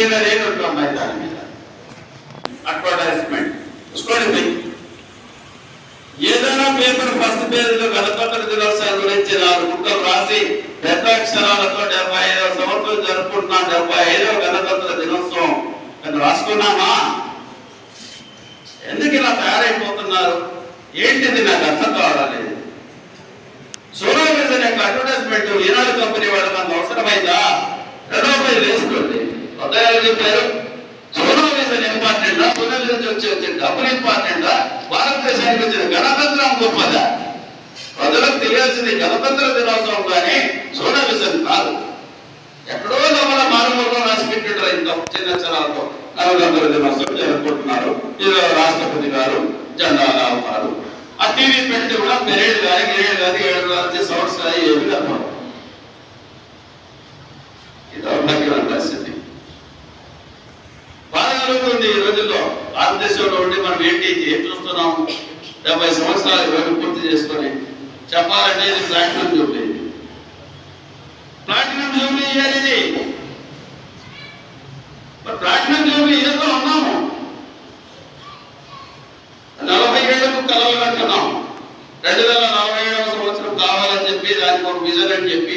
Cleaner ఏమిటి ఉన్నాయి దాని మీద. అడ్వర్టైజ్మెంట్ చూసుకోండి ఏదైనా పేపర్ ఫస్ట్ పేజీలో గణతంత్ర దినోత్సవం గురించి నాలుగు ముక్కలు రాసి పెద్ద అక్షరాలతో డెబ్బై ఐదవ సంవత్సరం జరుపుకుంటున్నాం డెబ్బై ఐదవ గణతంత్ర దినోత్సవం అని రాసుకున్నామా? ఎందుకు ఇలా తయారైపోతున్నారు? ఏంటిది నాకు అర్థం కావాలి సోలో విజన్ యొక్క అడ్వర్టైజ్మెంట్ ఈనాడు కంపెనీ వాళ్ళకి అంత అవసరమైందా? రెండవ వేసుకోండి. కొత్తగా చెప్పారు. సోలార్ విజన్ ఇంపార్టెంట్ సోలార్ వచ్చి వచ్చే డబ్బులు ఇంపార్టెంట్ భారతదేశానికి వచ్చిన గణతంత్రం గొప్పదా? ప్రజలకు తెలియాల్సింది గణతంత్ర దినోత్సవం కానీ సోలార్ విజన్ కాదు. ఎక్కడో లోపల మారుమూలలో రాసి పెట్టారు ఇంత చిన్న అక్షరాలతో గణతంత్ర దినోత్సవం జరుపుకుంటున్నారు. ఇది రాష్ట్రపతి గారు జెండా గారు ఆ టీవీ పెట్టి కూడా పెరేడ్ కానీ గిరేడ్ కానీ ఏడు కానీ సౌండ్స్ కానీ ఏమి కనపడవు ఇది దౌర్భాగ్యమైన పరిస్థితి బాగా జరుగుతుంది ఈ రోజుల్లో భారతదేశంలో ఉండి మనం ఏంటి? ఏం చూస్తున్నాం డెబ్బై సంవత్సరాలు ఇవన్నీ పూర్తి చేసుకొని చెప్పాలంటే ఇది platinum jubilee. Platinum jubilee year ఇది. మరి ప్లాటినం జూబ్లీ ఇయర్లో ఉన్నాము నలభై ఏళ్ళకు కలలు కంటున్నాం రెండు వేల నలభై ఏడవ సంవత్సరం కావాలని చెప్పి దానికి ఒక విజన్ అని చెప్పి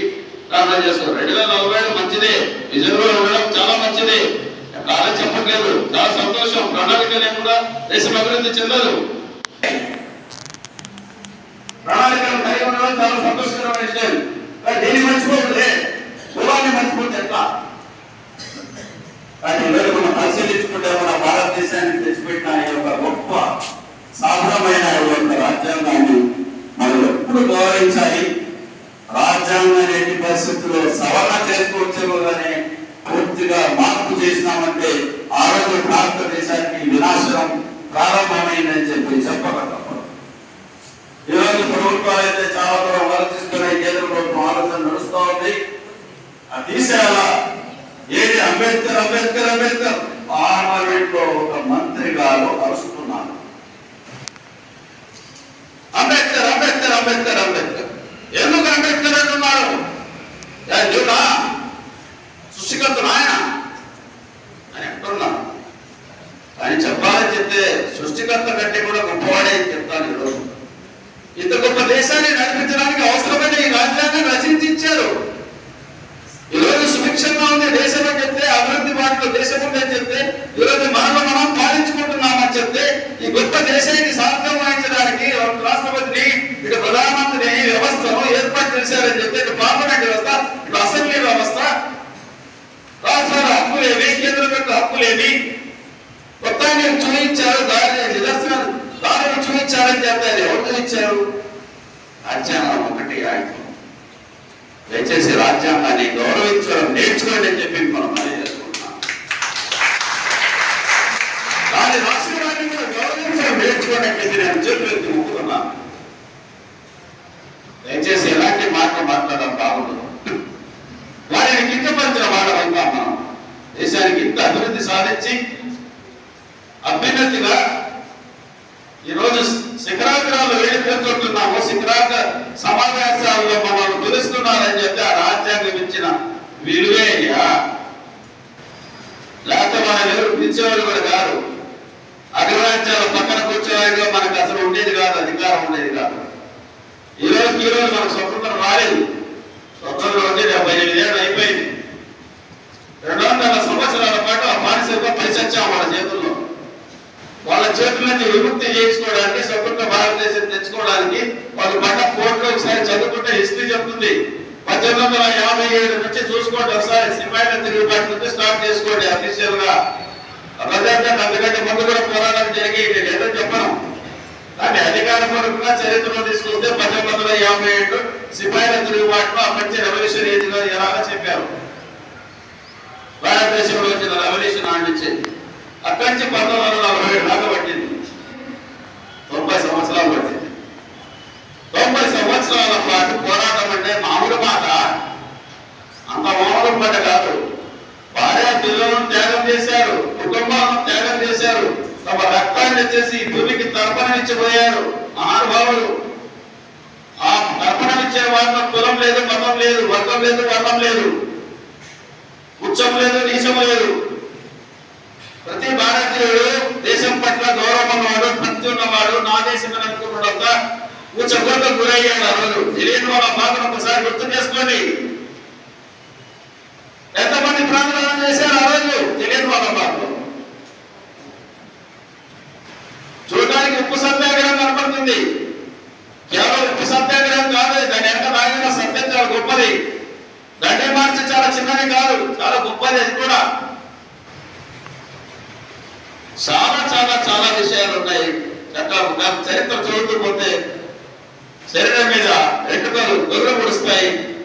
ప్రార్థన చేస్తాం రెండు వేల నలభై ఏడు మంచిదే. విజన్లో ఉండడం చాలా మంచిదే. కాలం చెప్పట్లేదు. చాలా సంతోషం ప్రణాళిక లేకుండా దేశం అభివృద్ధి చెందదు. ప్రణాళికలు కలిగి ఉండడం చాలా సంతోషకరమైన విషయం. దీన్ని మర్చిపోతుంది కులాన్ని మర్చిపోతే ఎట్లా? కానీ ఈరోజు మనం పరిశీలించుకుంటే మన భారతదేశాన్ని తెచ్చిపెట్టిన యొక్క గొప్ప సాధనమైన యొక్క రాజ్యాంగాన్ని మనం ఎప్పుడు గౌరవించాలి? రాజ్యాంగాన్ని పరిస్థితుల్లో సవరణ చేసుకోవచ్చేమో కానీ పూర్తిగా మార్పు చేసినామంటే ఆ రోజు భారతదేశానికి వినాశనం ప్రారంభమైందని చెప్పి చెప్పగలం. ఈరోజు ప్రభుత్వాలు అయితే చాలా దూరం ఆలోచిస్తున్నాయి కేంద్ర ప్రభుత్వం ఆలోచన నడుస్తూ ఉంది. అది తీసేయాలా? ఏది అంబేద్కర్ అంబేద్కర్ అంబేద్కర్? పార్లమెంట్లో ఒక మంత్రి గారు అరుస్తున్నారు. అంబేద్కర్ అంబేద్కర్ అంబేద్కర్ అంబేద్కర్. ఎందుకు అంబేద్కర్ అంటున్నారు ఏ దేవుడా సృష్టికర్త ఆయన అని అంటున్నారు కానీ చెప్పాలని చెప్తే సృష్టికర్త కంటే కూడా గొప్పవాడే అని చెప్తాను ఈరోజు ఇంత గొప్ప దేశాన్ని నడిపించడానికి అవసరమైన ఈ రాజ్యాంగం రచించి ఇచ్చారు ఈరోజు సుభిక్షంగా ఉంది దేశం అని చెప్తే అభివృద్ధి బాటలో దేశం ఉందని చెప్తే ఈరోజు మనం మనం పాలించుకుంటున్నామని చెప్తే ఈ గొప్ప దేశానికి సమావేశాల్లో మమ్మల్ని పిలుస్తున్నారని చెప్పి ఆ రాజ్యాంగం ఇచ్చిన విలువే అయ్యా లేకపోతే మన ఎవరు పిలిచేవాళ్ళు కూడా కాదు. అగ్రరాజ్యాల పక్కన కూర్చోవాడిగా మనకు అసలు ఉండేది కాదు అధికారం ఉండేది కాదు. ఈ రోజు ఈ రోజు మనకు స్వతంత్రం రాలేదు. స్వతంత్రం వచ్చి డెబ్బై ఎనిమిది ఏళ్ళు అయిపోయింది. రెండు వందల సంవత్సరాల పాటు ఆ బానిసత్వం పరిచచ్చాం మన చేతుల్లో. చేతుల నుంచి విముక్తి చేయించుకోవడానికి స్వతంత్ర భారతదేశం తెచ్చుకోవడానికి వాళ్ళు పడ్డ కోర్టులో ఒకసారి చదువుకుంటే హిస్టరీ చెప్తుంది. పద్దెనిమిది వందల యాభై ఏడు నుంచి చూసుకోండి ఒకసారి సిపాయిల తిరుగుబాటు నుంచి స్టార్ట్ చేసుకోండి అఫీషియల్గా ప్రజాంతం అందుకంటే ముందు కూడా పోరాటం జరిగి లేదో చెప్పను. కానీ అధికారం అధికారపూర్వకంగా చరిత్రలో తీసుకొస్తే పద్దెనిమిది వందల యాభై ఏడు సిపాయిల తిరుగుబాటులో అప్పటి రెవల్యూషన్ ఏదిగా ఎలా చెప్పారు. భారతదేశంలో వచ్చిన రెవల్యూషన్ ఆడించి అక్కడి నుంచి పంతొమ్మిది వందల నలభై ఏడు దాకా పట్టింది. తొంభై సంవత్సరాలు పట్టింది. తొంభై సంవత్సరాల పాటు పోరాటం అంటే మామూలు మాట. అంత మామూలు మాట కాదు. భార్య పిల్లలను త్యాగం చేశారు. కుటుంబాలను త్యాగం చేశారు. తమ రక్తాన్ని చేసి ఈ భూమికి తర్పణమిచ్చిపోయారు. మహానుభావులు. ఆ తర్పణమిచ్చే వాళ్ళ కులం లేదు మతం లేదు వర్గం లేదు వర్ణం లేదు. ఉచ్చం లేదు నీచం లేదు. ప్రతి భారతీయుడు దేశం పట్ల గౌరవం ఉన్నవాడు భక్తి ఉన్నవాడు నా దేశం అనుకున్నదంతా గురయ్యాడు ఆ రోజు. తెలియని వాళ్ళ బాధను ఒకసారి గుర్తు చేసుకోండి. ఎంతమంది ప్రాంతాలను చేశారు ఆ రోజు? తెలియని వాళ్ళ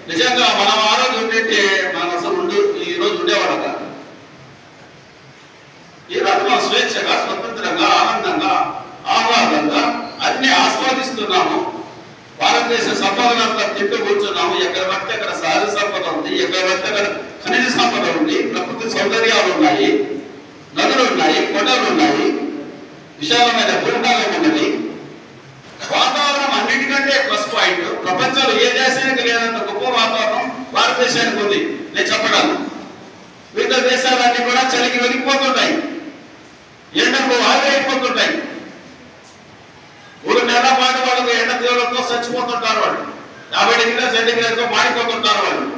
నిజంగా మనం ఆ రోజు మన మనం అసలు ఈ రోజు ఉండేవాళ్ళం ఈ రోజు మనం స్వేచ్ఛగా స్వతంత్రంగా ఆనందంగా ఆహ్లాదంగా అన్ని ఆస్వాదిస్తున్నాము. భారతదేశ సంపదనంతా తిప్పి కూర్చున్నాము. ఎక్కడ పడితే అక్కడ సహజ సంపద ఉంది ఎక్కడ పడితే అక్కడ ఖనిజ సంపద ఉంది ప్రకృతి సౌందర్యాలు ఉన్నాయి నదులు ఉన్నాయి కొండలు ఉన్నాయి విశాలమైన భూభాగం ఉన్నది. ప్రపంచంలో ఏ దేశానికి లేనంత గొప్ప వాతావరణం భారతదేశానికి ఉంది. నేను చెప్పగలను. మిగతా దేశాలన్నీ కూడా చలికి వెళ్ళిపోతుంటాయి ఎండకు ఆవిరైపోతుంటాయి మూడు నెల పాటు వాళ్ళకు ఎండ తీవ్రతతో చచ్చిపోతుంటారు వాళ్ళు. యాభై డిగ్రీల సెంటిగ్రేడ్తో మాడిపోతుంటారు వాళ్ళు.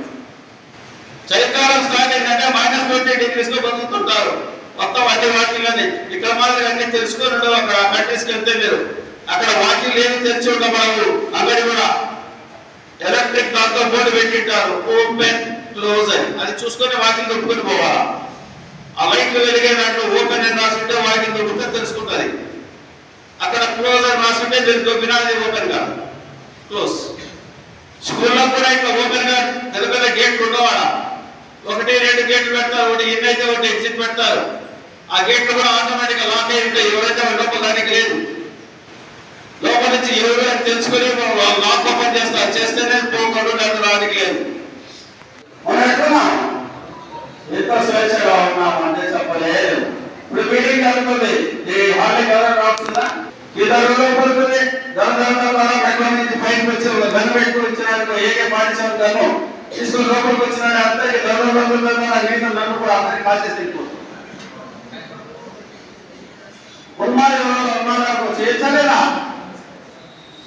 చలికాలం స్టార్ట్ అయిందంటే మైనస్ ట్వంటీ డిగ్రీస్లో బతుకుతుంటారు. మొత్తం అన్ని వాటిల్లోనే ఇక్కడ మాదిరి అన్ని తెలుసుకొని ఉండవు అక్కడ. కంట్రీస్కి వెళ్తే మీరు. అక్కడ వాకిల్ ఏమి తెరిచి ఉండబడవు అందరి కూడా. ఎలక్ట్రిక్ దాంతో బోర్డు పెట్టింటారు. ఓపెన్ క్లోజ్ అని. అది చూసుకొని వాకింగ్ దొక్కుని పోవాలా. ఆ లైట్లు వెలిగే దాంట్లో ఓపెన్ అని రాసుంటే వాకింగ్ దొరికితే తెలుసుకుంటుంది. అక్కడ క్లోజ్ అని రాసుంటే మీరు దొబ్బినా అది ఓపెన్ కాదు. క్లోజ్ స్కూల్లో కూడా ఇట్లా ఓపెన్గా పెద్ద పెద్ద గేట్లు ఉండవాడ? ఒకటి రెండు గేట్లు పెడతారు. ఒకటి ఇన్ అయితే ఒకటి ఎగ్జిట్ పెడతారు. ఆ గేట్లు కూడా ఆటోమేటిక్ లాక్ అయి ఉంటాయి ఎవరైతే లోపల దానికి లేదు లోపల నుంచి ఎవరు అని తెలుసుకొని వాళ్ళు లాక్ చేస్తా చేస్తేనే పోకడు లేదు రానికి లేదు. ఎంత స్వేచ్ఛగా ఉన్నామంటే చెప్పలేదు. ఇప్పుడు మీటింగ్ జరుగుతుంది. ఈ హాలింగ్ కదా రాస్తుందా ఇద్దరు పడుతుంది. దాని తర్వాత మెట్ల నుంచి పైకి వచ్చి గన్ పెట్టుకుని వచ్చినాడు ఏకే పాటించాను గన్ను తీసుకుని లోపలికి వచ్చినాడు అంతా ఈ దొంగ దొంగ నీళ్ళు నన్ను కూడా అందరికి కాల్చేసి ఉన్నారు ఎవరో ఉన్నారు? చేయచ్చలేదా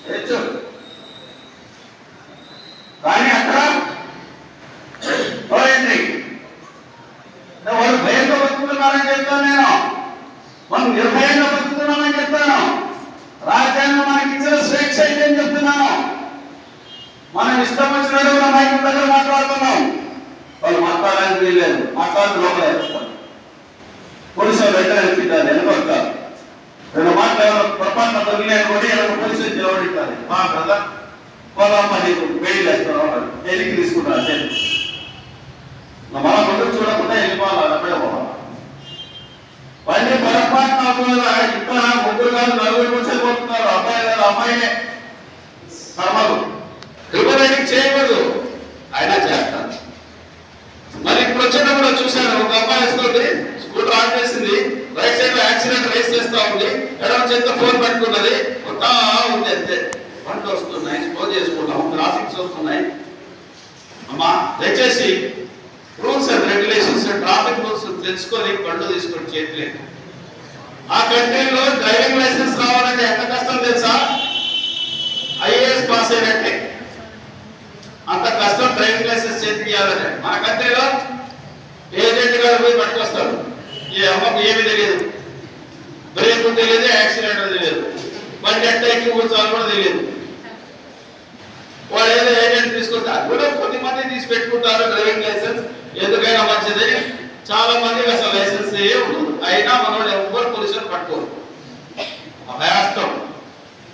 చేయొచ్చు కానీ అక్కడ పోయింది వాళ్ళు భయంతో బతుకుతున్నారని చెప్తాను నేను. మనం నిర్భయంగా బతుకుతున్నామని చెప్తాను రాజ్యాంగం మనకి ఇచ్చిన స్వేచ్ఛ అని చెప్తున్నాను మనం ఇష్టం వచ్చినట్టు కూడా మైక్ దగ్గర మాట్లాడుతున్నాం వాళ్ళు మాట్లాడడానికి వీల్లేదు మాట్లాడి లోపల వేస్తారు పోలీసులు వెంటనే వచ్చింటారు వెనకొస్తారు రెండు మాటలు ఎవరు పొరపాటున దొరికినాయి కూడా ఎవరు మా బ్రదర్ పోదామా నీకు బెయిల్ వేస్తున్నావు వెళ్ళికి తీసుకుంటా జైలు మన ముందు చూడకుండా వెళ్ళిపోవాలి అప్పుడే పోవాలి. వాళ్ళని పొరపాటు కాకుండా ఇక్కడ ముగ్గురు కాదు నలుగురు కూర్చొని అబ్బాయి కాదు అమ్మాయినే. కర్మలు. రిపరేటింగ్ చేయకూడదు. అయినా చేస్తారు మరి ఇప్పుడు వచ్చేటప్పుడు చూశాను ఒక అమ్మాయి వస్తుంది స్కూటర్ ఆన్ చేసింది రైట్ సైడ్లో యాక్సిడెంట్ రేస్ చేస్తా ఉంది. ఎడమ చేత ఫోన్ పెట్టుకున్నది. ఒక ఉంది అంతే. పంట వస్తున్నాయి స్లో చేసుకుంటాం ట్రాఫిక్స్ వస్తున్నాయి. అమ్మా దయచేసి rules and regulations traffic rules తెలుసుకొని బండ్లు తీసుకొని చేయట్లేదు ఆ కంట్రీలో డ్రైవింగ్ లైసెన్స్ రావాలంటే ఎంత కష్టం తెలుసా? ఐఏఎస్ పాస్ అయినట్టే. అంత కష్టం డ్రైవింగ్ లైసెన్స్ చేతికి ఇవ్వాలంటే. మన కంట్రీలో ఏజెంట్ గారు పోయి పట్టుకొస్తాడు ఈ అమ్మకు ఏమీ తెలియదు. బ్రేక్ తెలియదు యాక్సిడెంట్ తెలియదు. బండి ఎట్ట ఎక్కి కూర్చోవాలి కూడా తెలియదు. వాడు ఏదో ఏజెంట్ తీసుకొస్తారు కూడా కొద్ది మంది తీసి పెట్టుకుంటారు డ్రైవింగ్ లైసెన్స్. ఎందుకైనా మంచిది. చాలా మందికి అసలు లైసెన్స్ ఏ ఉండదు. అయినా వాళ్ళు ఎవరు పోలీసులు పట్టుకోరు. అభయాస్తం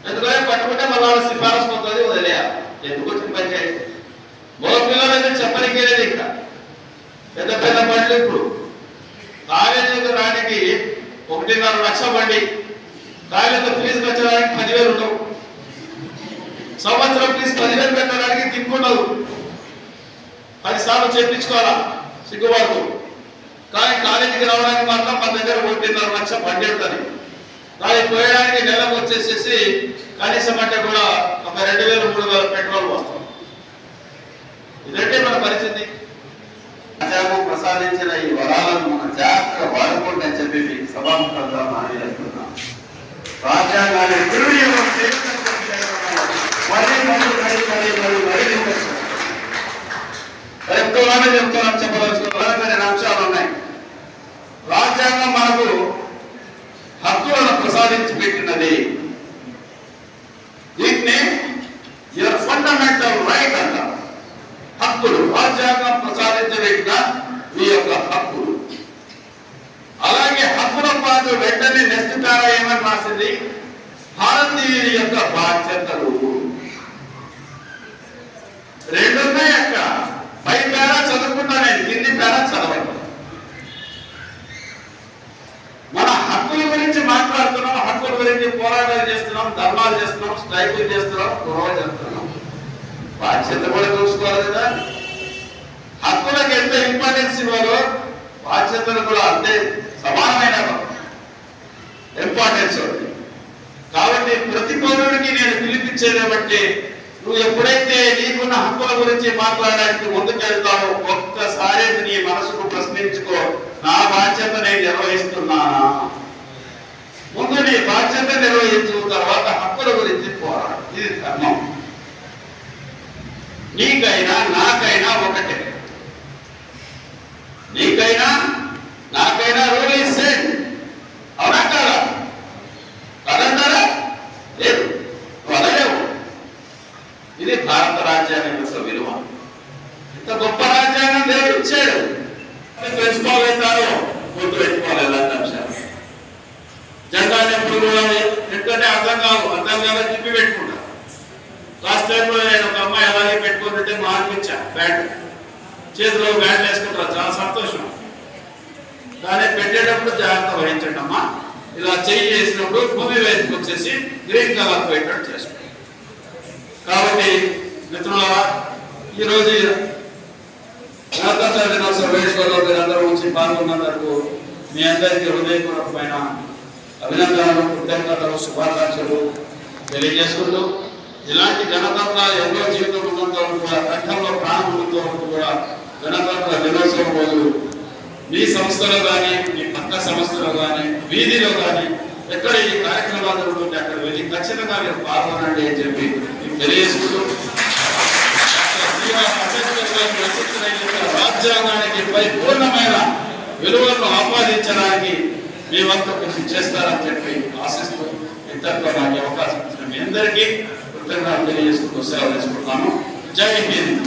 ఎందుకంటే పట్టుకుంటే మళ్ళీ వాళ్ళ సిఫారసు పోతుంది వదిలేయాలి. ఎందుకు వచ్చిన పంచాయతీ? మగ పిల్లలైతే చెప్పడానికి లేదు ఇక్కడ. పెద్ద పెద్ద బండ్లు ఇప్పుడు. కాలేజీకి రానికి ఒకటిన్నర లక్ష బండి. కాలేజీలో ఫీజు పదివేలు ఉండవు. సంవత్సరం ఫీజు పదివేలు పెట్టడానికి తిప్పుకుండవు పది సార్లు చేయించుకోవాలా సిగ్గుపడుతూ కానీ కాలేజీకి రావడానికి మాత్రం మన దగ్గర ఒకటిన్నర లక్ష బండి ఉంటుంది కానీ పోయడానికి నెలకు వచ్చేసేసి కనీసం అంటే కూడా ఒక రెండు వేలు మూడు వేల పెట్రోల్ వస్తాం ఇదంటే మన పరిస్థితి. ప్రసాదించిన ఈ వరాలను మన జాగ్రత్తగా వాడుకోండి అని చెప్పి సభాముఖంగా హామీ రాజ్యాంగాన్ని దుర్వినియోగం చేయడం మరీ మరీ మరీ మరీ మరీ మరీ ఎక్కువగానే చెప్తున్నాను చెప్పదలుచుకున్న కొన్ని అంశాలు ఉన్నాయి. రాజ్యాంగం మనకు హక్కులను ప్రసాదించి పెట్టినది. దీన్ని యువర్ ఫండమెంటల్ రైట్ అంటారు. హక్కులు రాజ్యాంగం ప్రసాదించబెట్టిన మీ యొక్క హక్కులు. అలాగే హక్కుల పాటు చూసారా ఏమని రాసింది. భారతీయుల యొక్క బాధ్యతలు. రెండున్నాయి అక్క. పై పేర చదువుకుంటా నేను కింది పేర చదవండి మన హక్కుల గురించి మాట్లాడుతున్నాం హక్కుల గురించి పోరాటాలు చేస్తున్నాం ధర్మాలు చేస్తున్నాం స్ట్రైకులు చేస్తున్నాం గొడవ చేస్తున్నాం. బాధ్యత కూడా చూసుకోవాలి కదా. హక్కులకు ఎంత ఇంపార్టెన్స్ ఇవ్వాలో బాధ్యతలు కూడా అంతే సమానమైన ఇంపార్టెన్స్ కాబట్టి ప్రతి పౌరుడికి నేను పిలిపించేది బట్టి నువ్వు ఎప్పుడైతే నీకున్న హక్కుల గురించి మాట్లాడడానికి ముందుకెళ్తావో ఒక్కసారి నీ మనసుకు ప్రశ్నించుకో నా బాధ్యత నేను నిర్వహిస్తున్నానా? ముందు నీ బాధ్యత నిర్వహించు తర్వాత హక్కుల గురించి పోరాడు ఇది ధర్మం నీకైనా నాకైనా ఒకటే నీకైనా నాకైనా రూల్ ఇస్ సేమ్ అవునా కాదా కాదంటారా లేదు నువ్వు అనలేవు ఇది భారత రాజ్యాంగం యొక్క విలువ ఇంత గొప్ప రాజ్యాంగం దేవుడు ఇచ్చాడు అది పెంచుకోగలుగుతారో గుర్తు పెట్టుకోవాలి ఇలాంటి అంశాలు జెండాని ఎప్పుడు కూడా ఎందుకంటే అర్థం కాదు అర్థం కాదు తిప్పి పెట్టుకుంటారు టైంలో నేను ఒక అమ్మాయి అలాగే పెట్టుకుని మా మార్పించా బ్యాట్ చేతిలో బ్యాట్ వేసుకుంటారు. చాలా సంతోషం. కానీ పెట్టేటప్పుడు జాగ్రత్త వహించండి అమ్మా. ఇలా చెయ్యి చేసినప్పుడు భూమి వైపుకి వచ్చేసి గ్రీన్ కలర్ పోయేటట్టు చేసుకోండి కాబట్టి మిత్రులారా ఈరోజు గణతంత్ర దినోత్సవ వేడుకల్లో మీరందరూ వచ్చి పాల్గొన్నందుకు మీ అందరికీ హృదయపూర్వకమైన అభినందనలు కృతజ్ఞతలు శుభాకాంక్షలు తెలియజేసుకుంటూ ఇలాంటి గణతంత్రాలు ఎన్నో జీవితం కూడా కంఠంలో ప్రాణం కూడా గణతంత్ర దినోత్సవం రోజు మీ సంస్థలో కానీ మీ పక్క సంస్థలో కానీ వీధిలో కానీ ఎక్కడ ఈ కార్యక్రమాలు జరుగుతుంటే అక్కడ వెళ్ళి ఖచ్చితంగా మీరు పాల్గొనండి అని చెప్పి మీకు తెలియజేసుకుంటూ రాజ్యాంగానికి పరిపూర్ణమైన విలువలను ఆపాదించడానికి మీ వంత కృషి చేస్తారని చెప్పి ఆశిస్తూ ఇంతటితో నాకు అవకాశం ఇచ్చిన మీ అందరికీ కృతజ్ఞతలు తెలియజేసుకుంటూ సేవ చేసుకుంటున్నాను జై హింద్.